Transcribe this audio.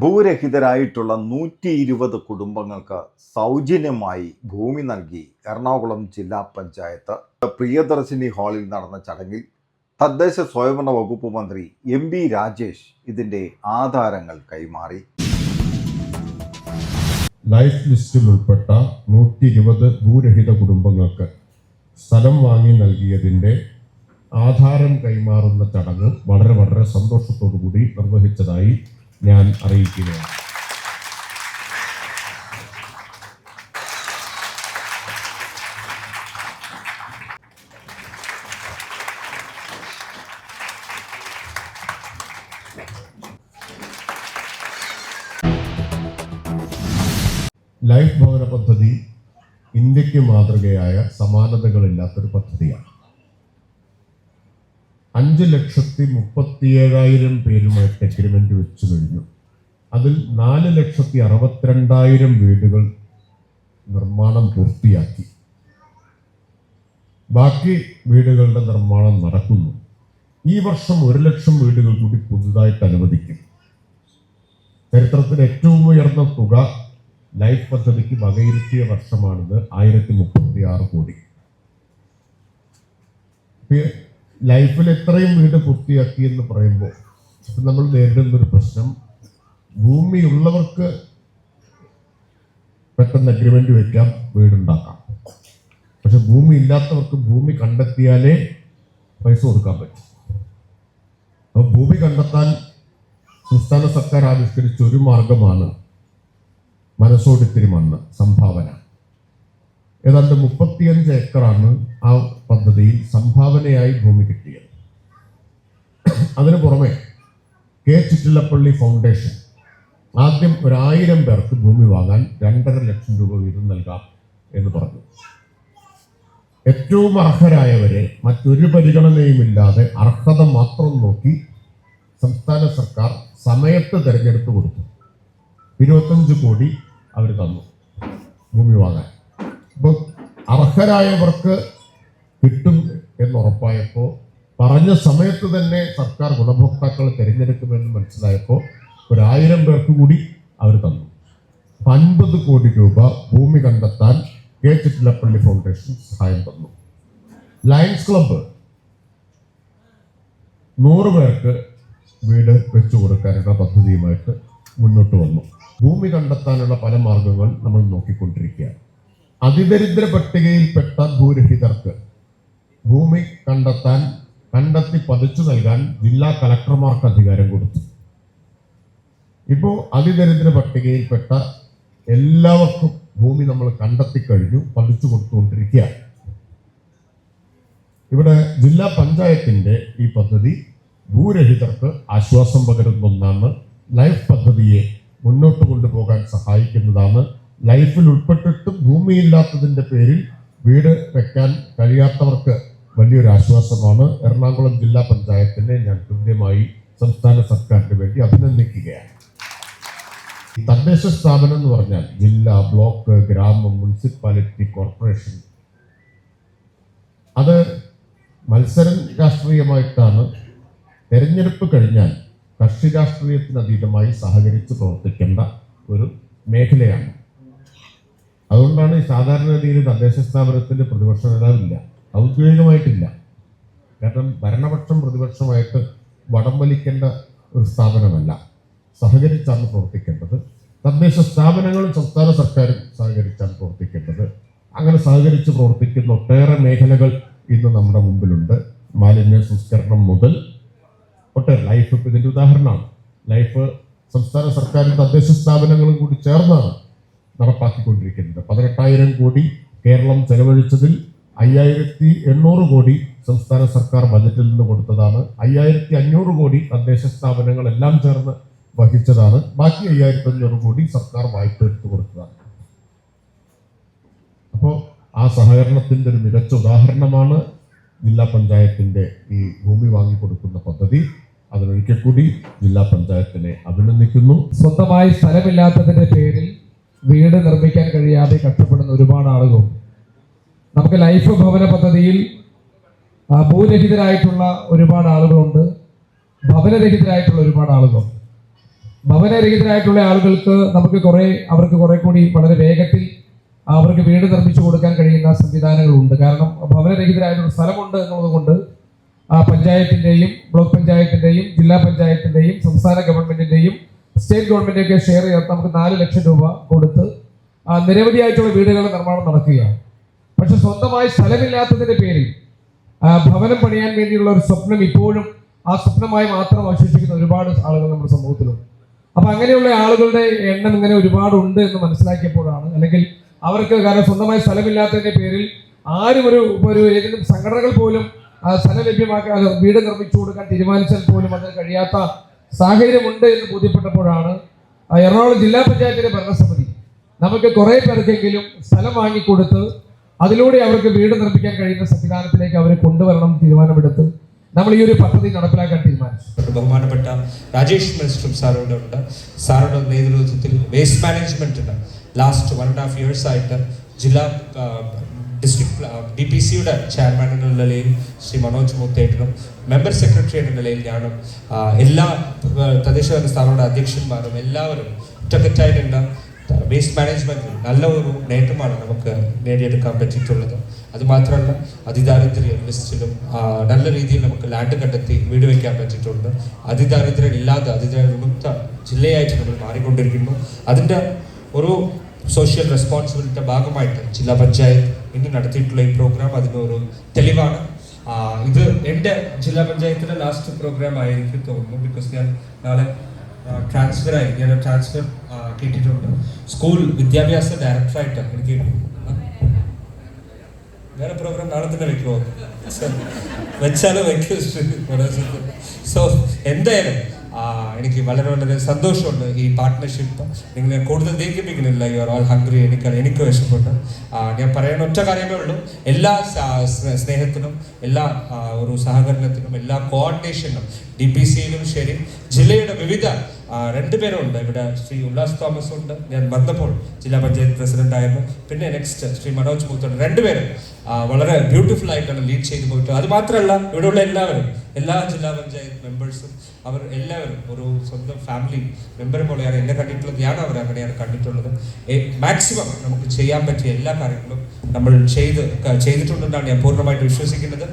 ഭൂരഹിതരായിട്ടുള്ള നൂറ്റി ഇരുപത് കുടുംബങ്ങൾക്ക് സൗജന്യമായി ഭൂമി നൽകി എറണാകുളം ജില്ലാ പഞ്ചായത്ത്. പ്രിയദർശിനി ഹാളിൽ നടന്ന ചടങ്ങിൽ തദ്ദേശ സ്വയംഭരണ വകുപ്പ് മന്ത്രി എം ബി രാജേഷ് ഇതിന്റെ ആധാരങ്ങൾ കൈമാറി. ലൈഫ് ലിസ്റ്റിൽ ഉൾപ്പെട്ട നൂറ്റി ഇരുപത് ഭൂരഹിത കുടുംബങ്ങൾക്ക് സ്ഥലം വാങ്ങി നൽകിയതിന്റെ ആധാരം കൈമാറുന്ന ചടങ്ങ് വളരെ വളരെ സന്തോഷത്തോടു കൂടി നിർവഹിച്ചതായി ഞാൻ അറിയിക്കുകയാണ്. ലൈഫ് ഭവന പദ്ധതി ഇന്ത്യയ്ക്ക് മാതൃകയായ സമാനതകളില്ലാത്തൊരു പദ്ധതിയാണ്. അഞ്ച് ലക്ഷത്തി മുപ്പത്തി ഏഴായിരം പേരുമായിട്ട് എഗ്രിമെന്റ് വെച്ചു കഴിഞ്ഞു. അതിൽ നാല് ലക്ഷത്തി അറുപത്തിരണ്ടായിരം വീടുകൾ നിർമ്മാണം പൂർത്തിയാക്കി. ബാക്കി വീടുകളുടെ നിർമ്മാണം നടക്കുന്നു. ഈ വർഷം ഒരു ലക്ഷം വീടുകൾ കൂടി പുതുതായിട്ട് അനുവദിക്കും. ചരിത്രത്തിൽ ഏറ്റവും ഉയർന്ന തുക ലൈഫ് പദ്ധതിക്ക് വകയിരുത്തിയ വർഷമാണിത് ആയിരത്തി മുപ്പത്തി ആറ് കോടി ലൈഫിൽ എത്രയും വീട് പൂർത്തിയാക്കി എന്ന് പറയുമ്പോൾ നമ്മൾ നേരിടുന്ന ഒരു പ്രശ്നം ഭൂമിയുള്ളവർക്ക് പെട്ടെന്ന് അഗ്രിമെന്റ് വെക്കാം വീടുണ്ടാക്കാം. പക്ഷെ ഭൂമി ഇല്ലാത്തവർക്ക് ഭൂമി കണ്ടെത്തിയാലേ പൈസ കൊടുക്കാൻ പറ്റും. അപ്പൊ ഭൂമി കണ്ടെത്താൻ സംസ്ഥാന സർക്കാർ ആവിഷ്കരിച്ച ഒരു മാർഗമാണ് മനസ്സോടിത്തിരി മണ്ണ് സംഭാവന. ഏതാണ്ട് മുപ്പത്തിയഞ്ച് ഏക്കറാണ് ആ പദ്ധതിയിൽ സംഭാവനയായി ഭൂമി കിട്ടിയത്. അതിനു പുറമെ കെ ചിറ്റിലപ്പള്ളി ഫൗണ്ടേഷൻ ആദ്യം ഒരായിരം പേർക്ക് ഭൂമി വാങ്ങാൻ രണ്ടര ലക്ഷം രൂപ വീതം നൽകാം എന്ന് പറഞ്ഞു. ഏറ്റവും അർഹരായവരെ മറ്റൊരു പരിഗണനയുമില്ലാതെ അർഹത മാത്രം നോക്കി സംസ്ഥാന സർക്കാർ സമയത്ത് തെരഞ്ഞെടുത്ത് കൊടുത്തു. ഇരുപത്തഞ്ച് കോടി അവർ തന്നു ഭൂമി വാങ്ങാൻ. അപ്പോൾ അർഹരായവർക്ക് കിട്ടും എന്ന് ഉറപ്പായപ്പോൾ പറഞ്ഞ സമയത്ത് തന്നെ സർക്കാർ ഗുണഭോക്താക്കളെ തിരഞ്ഞെടുക്കുമെന്ന് മനസ്സിലായപ്പോൾ ഒരായിരം പേർക്ക് കൂടി അവർ തന്നു. അൻപത് കോടി രൂപ ഭൂമി കണ്ടെത്താൻ കെ ചിറ്റിലപ്പള്ളി ഫൗണ്ടേഷൻ സഹായം തന്നു. ലയൺസ് ക്ലബ്ബ് നൂറ് പേർക്ക് വീട് വെച്ചു കൊടുക്കാനുള്ള പദ്ധതിയുമായിട്ട് മുന്നോട്ട് വന്നു. ഭൂമി കണ്ടെത്താനുള്ള പല മാർഗങ്ങൾ നമ്മൾ നോക്കിക്കൊണ്ടിരിക്കുകയാണ്. അതിദരിദ്ര പട്ടികയിൽപ്പെട്ട ഭൂരഹിതർക്ക് ഭൂമി കണ്ടെത്താൻ കണ്ടെത്തി പതിച്ചു നൽകാൻ ജില്ലാ കലക്ടർമാർക്ക് അധികാരം കൊടുത്തു. ഇപ്പോൾ അതിദരിദ്ര പട്ടികയിൽപ്പെട്ട എല്ലാവർക്കും ഭൂമി നമ്മൾ കണ്ടെത്തി കഴിഞ്ഞു പതിച്ചു കൊടുത്തുകൊണ്ടിരിക്കുകയാണ്. ഇവിടെ ജില്ലാ പഞ്ചായത്തിന്റെ ഈ പദ്ധതി ഭൂരഹിതർക്ക് ആശ്വാസം പകരുന്ന ഒന്നാണ് ലൈഫ് പദ്ധതിയെ മുന്നോട്ട് കൊണ്ടുപോകാൻ സഹായിക്കുന്നതാണ് ലൈഫിൽ ഉൾപ്പെട്ടിട്ട് ഭൂമിയില്ലാത്തതിന്റെ പേരിൽ വീട് വെക്കാൻ കഴിയാത്തവർക്ക് വലിയൊരു ആശ്വാസമാണ്. എറണാകുളം ജില്ലാ പഞ്ചായത്തിനെ ഞാൻ കൃത്യമായി സംസ്ഥാന സർക്കാരിന് വേണ്ടി അഭിനന്ദിക്കുകയാണ്. തദ്ദേശ സ്ഥാപനം എന്ന് പറഞ്ഞാൽ ജില്ല ബ്ലോക്ക് ഗ്രാമം മുനിസിപ്പാലിറ്റി കോർപ്പറേഷൻ. അത് മത്സരം രാഷ്ട്രീയമായിട്ടാണ്. തെരഞ്ഞെടുപ്പ് കഴിഞ്ഞാൽ കക്ഷി രാഷ്ട്രീയത്തിന് അതീതമായി സഹകരിച്ച് പ്രവർത്തിക്കേണ്ട ഒരു മേഖലയാണ്. അതുകൊണ്ടാണ് സാധാരണഗതിയിൽ തദ്ദേശ സ്ഥാപനത്തിന്റെ പ്രതിപക്ഷ നേതാവില്ല ഔദ്യോഗികമായിട്ടില്ല. കാരണം ഭരണപക്ഷം പ്രതിപക്ഷമായിട്ട് വടം വലിക്കേണ്ട ഒരു സ്ഥാപനമല്ല. സഹകരിച്ചാണ് പ്രവർത്തിക്കേണ്ടത്. തദ്ദേശ സ്ഥാപനങ്ങളും സംസ്ഥാന സർക്കാരും സഹകരിച്ചാണ് പ്രവർത്തിക്കേണ്ടത്. അങ്ങനെ സഹകരിച്ച് പ്രവർത്തിക്കുന്ന ഒട്ടേറെ മേഖലകൾ ഇന്ന് നമ്മുടെ മുമ്പിലുണ്ട്. മാലിന്യ സംസ്കരണം മുതൽ ഒട്ടേറെ ലൈഫ് ഇതിന്റെ ഉദാഹരണമാണ്. ലൈഫ് സംസ്ഥാന സർക്കാരും തദ്ദേശ സ്ഥാപനങ്ങളും കൂടി ചേർന്നാണ്. നടപ്പാക്കിക്കൊണ്ടിരിക്കുന്നത് പതിനെട്ടായിരം കോടി കേരളം ചെലവഴിച്ചതിൽ അയ്യായിരത്തി എണ്ണൂറ് കോടി സംസ്ഥാന സർക്കാർ ബജറ്റിൽ നിന്ന് കൊടുത്തതാണ്. അയ്യായിരത്തി അഞ്ഞൂറ് കോടി തദ്ദേശ സ്ഥാപനങ്ങൾ എല്ലാം ചേർന്ന് വഹിച്ചതാണ്. ബാക്കി അയ്യായിരത്തി അഞ്ഞൂറ് കോടി സർക്കാർ വായ്പ എടുത്തു കൊടുത്തതാണ്. അപ്പോൾ ആ സഹകരണത്തിന്റെ ഒരു മികച്ച ഉദാഹരണമാണ് ജില്ലാ പഞ്ചായത്തിന്റെ ഈ ഭൂമി വാങ്ങിക്കൊടുക്കുന്ന പദ്ധതി. അതിനൊരിക്കൽ കൂടി ജില്ലാ പഞ്ചായത്തിനെ അഭിനന്ദിക്കുന്നു. സ്വന്തമായി സ്ഥലമില്ലാത്തതിന്റെ പേരിൽ വീട് നിർമ്മിക്കാൻ കഴിയാതെ കഷ്ടപ്പെടുന്ന ഒരുപാട് ആളുകളുണ്ട് നമുക്ക് ലൈഫ് ഭവന പദ്ധതിയിൽ ഭൂരഹിതരായിട്ടുള്ള ഒരുപാട് ആളുകളുണ്ട്. ഭവനരഹിതരായിട്ടുള്ള ഒരുപാട് ആളുകളുണ്ട് ഭവനരഹിതരായിട്ടുള്ള ആളുകൾക്ക് നമുക്ക് കുറേ അവർക്ക് കുറെ കൂടി വളരെ വേഗത്തിൽ അവർക്ക് വീട് നിർമ്മിച്ചു കൊടുക്കാൻ കഴിയുന്ന സംവിധാനങ്ങളുണ്ട്. കാരണം ഭവനരഹിതരായിട്ടുള്ള സ്ഥലമുണ്ട് എന്നുള്ളത് കൊണ്ട് ആ പഞ്ചായത്തിന്റെയും ബ്ലോക്ക് പഞ്ചായത്തിന്റെയും ജില്ലാ പഞ്ചായത്തിന്റെയും സംസ്ഥാന ഗവൺമെന്റിന്റെയും സ്റ്റേറ്റ് ഗവൺമെന്റിന്റെയൊക്കെ ഷെയർ ചേർത്ത് നമുക്ക് നാല് ലക്ഷം രൂപ കൊടുത്ത് നിരവധിയായിട്ടുള്ള വീടുകളുടെ നിർമ്മാണം നടക്കുകയാണ്. പക്ഷെ സ്വന്തമായി സ്ഥലമില്ലാത്തതിന്റെ പേരിൽ ഭവനം പണിയാൻ വേണ്ടിയുള്ള ഒരു സ്വപ്നം ഇപ്പോഴും ആ സ്വപ്നമായി മാത്രം അവശേഷിക്കുന്ന ഒരുപാട് ആളുകൾ നമ്മുടെ സമൂഹത്തിലുണ്ട്. അപ്പൊ അങ്ങനെയുള്ള ആളുകളുടെ എണ്ണം ഇങ്ങനെ ഒരുപാടുണ്ട് എന്ന് മനസ്സിലാക്കിയപ്പോഴാണ് അല്ലെങ്കിൽ അവർക്ക് കാരണം സ്വന്തമായി സ്ഥലമില്ലാത്തതിന്റെ പേരിൽ ആരും ഒരു ഒരു ഏതെങ്കിലും സംഘടനകൾ പോലും സ്ഥലം ലഭ്യമാക്കാൻ വീട് നിർമ്മിച്ചു കൊടുക്കാൻ തീരുമാനിച്ചാൽ പോലും അതിന് കഴിയാത്ത സാഹചര്യമുണ്ട് എന്ന് ബോധ്യപ്പെട്ടപ്പോഴാണ് എറണാകുളം ജില്ലാ പഞ്ചായത്തിന്റെ ഭരണസമിതി നമുക്ക് കുറെ പേർക്കെങ്കിലും സ്ഥലം വാങ്ങിക്കൊടുത്ത് അതിലൂടെ അവർക്ക് വീട് നിർമ്മിക്കാൻ കഴിയുന്ന സംവിധാനത്തിലേക്ക് അവരെ കൊണ്ടുവരണം തീരുമാനമെടുത്ത് നമ്മൾ ഈ ഒരു പദ്ധതി നടപ്പിലാക്കാൻ തീരുമാനിച്ചു. ബഹുമാനപ്പെട്ട രാജേഷ് മിനിസ്റ്ററും സാറോടെ ഉണ്ട്. സാറുടെ നേതൃത്വത്തിൽ വേസ്റ്റ് മാനേജ്മെന്റിന് last one and half years ആയിട്ട് ജില്ലാ ഡിസ്ട്രിക്ട് ഡി പി സിയുടെ ചെയർമാൻ എന്ന നിലയിൽ ശ്രീ മനോജ് മുത്തേട്ടനും മെമ്പർ സെക്രട്ടറി എന്ന നിലയിൽ ഞാനും എല്ലാ ആ, തദ്ദേശ ഭരണ സ്ഥാപനങ്ങളുടെ അധ്യക്ഷന്മാരും എല്ലാവരും ഒറ്റക്കെറ്റായിട്ടുണ്ട് വേസ്റ്റ് മാനേജ്മെന്റിൽ നല്ല ഒരു നേട്ടമാണ് നമുക്ക് നേടിയെടുക്കാൻ പറ്റിയിട്ടുള്ളത്. അതുമാത്രമല്ല അതിദാരിദ്ര്യ ലിസ്റ്റിലും നല്ല രീതിയിൽ നമുക്ക് ലാൻഡ് കണ്ടെത്തി വീട് വയ്ക്കാൻ പറ്റിയിട്ടുണ്ട്. അതിദാരിദ്ര്യം ഇല്ലാതെ അതിദാരിദ്ര്യ വിമുക്ത ജില്ലയായിട്ട് നമ്മൾ മാറിക്കൊണ്ടിരിക്കുന്നു. അതിന്റെ ഒരു സോഷ്യൽ റെസ്പോൺസിബിലിറ്റിയുടെ ഭാഗമായിട്ട് ജില്ലാ പഞ്ചായത്ത് ഇന്ന് നടത്തിയിട്ടുള്ള ഈ പ്രോഗ്രാം അതിനൊരു തെളിവാണ്. ഇത് എന്റെ ജില്ലാ പഞ്ചായത്തിലെ ലാസ്റ്റ് പ്രോഗ്രാം ആയിരിക്കും തോന്നുന്നു ബിക്കോസ് ഞാൻ നാളെ ട്രാൻസ്ഫർ ആയി ഞാൻ ട്രാൻസ്ഫർ കിട്ടിയിട്ടുണ്ട്. സ്കൂൾ വിദ്യാഭ്യാസ ഡയറക്ടറായിട്ട് എനിക്ക് വേറെ പ്രോഗ്രാം നാളെ തന്നെ വെക്കുമോ വെച്ചാലോ വെക്കും സോ എന്തായാലും എനിക്ക് വളരെ വളരെ സന്തോഷമുണ്ട് ഈ പാർട്ട്ണർഷിപ്പ് നിങ്ങളെ കൂടുതൽ ദീർഘിപ്പിക്കുന്നില്ല. യു ആർ ഓൾ ഹംഗ്രി എനിക്ക് എനിക്ക് വിഷമപ്പെട്ട് ഞാൻ പറയുന്ന ഒറ്റ കാര്യമേ ഉള്ളൂ. എല്ലാ സ്നേഹത്തിനും എല്ലാ ഒരു സഹകരണത്തിനും എല്ലാ കോർഡിനേഷനും ഡി പി സിയിലും ശരി ജില്ലയുടെ വിവിധ ആ, രണ്ടുപേരുണ്ട് ഇവിടെ ശ്രീ ഉല്ലാസ് തോമസ് ഉണ്ട്. ഞാൻ വന്നപ്പോൾ ജില്ലാ പഞ്ചായത്ത് പ്രസിഡന്റ് ആയിരുന്നു. പിന്നെ നെക്സ്റ്റ് ശ്രീ മനോജ് മൂത്തോട് രണ്ടുപേരും വളരെ ബ്യൂട്ടിഫുൾ ആയിട്ടാണ് ലീഡ് ചെയ്തു പോയിട്ട്. അത് മാത്രമല്ല ഇവിടെയുള്ള എല്ലാവരും എല്ലാ ജില്ലാ പഞ്ചായത്ത് മെമ്പേഴ്സും അവർ എല്ലാവരും ഒരു സ്വന്തം ഫാമിലി മെമ്പർ പോലെയാണ് എന്നെ കണ്ടിട്ടുള്ളത്. ഞാൻ അവർ അങ്ങനെയാണ് കണ്ടിട്ടുള്ളത്. മാക്സിമം നമുക്ക് ചെയ്യാൻ പറ്റിയ എല്ലാ കാര്യങ്ങളും നമ്മൾ ചെയ്ത് ചെയ്തിട്ടുണ്ടെന്നാണ് ഞാൻ പൂർണമായിട്ട് വിശ്വസിക്കുന്നത്.